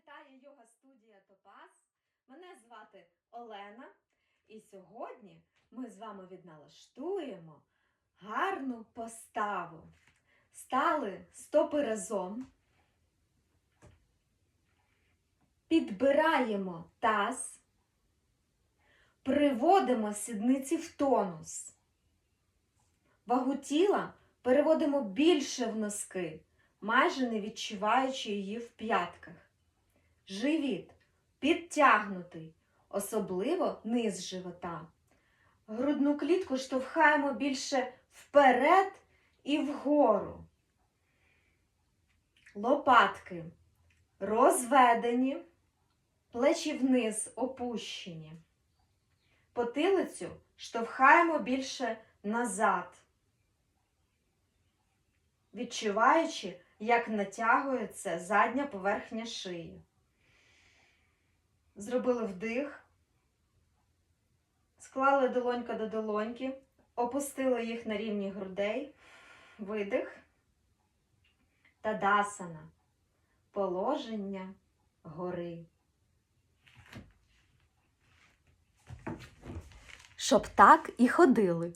вітає йога студія Топаз. Мене звати Олена. І сьогодні ми з вами відналаштуємо гарну поставу. Стали стопи разом. Підбираємо таз, приводимо сідниці в тонус. Вагу тіла переводимо більше в носки, майже не відчуваючи її в п'ятках. Живіт підтягнутий, особливо низ живота. Грудну клітку штовхаємо більше вперед і вгору. Лопатки розведені, плечі вниз опущені. Потилицю штовхаємо більше назад, відчуваючи, як натягується задня поверхня шиї. Зробили вдих, склали долонька до долоньки, опустили їх на рівні грудей, видих, тадасана, положення гори. Щоб так і ходили.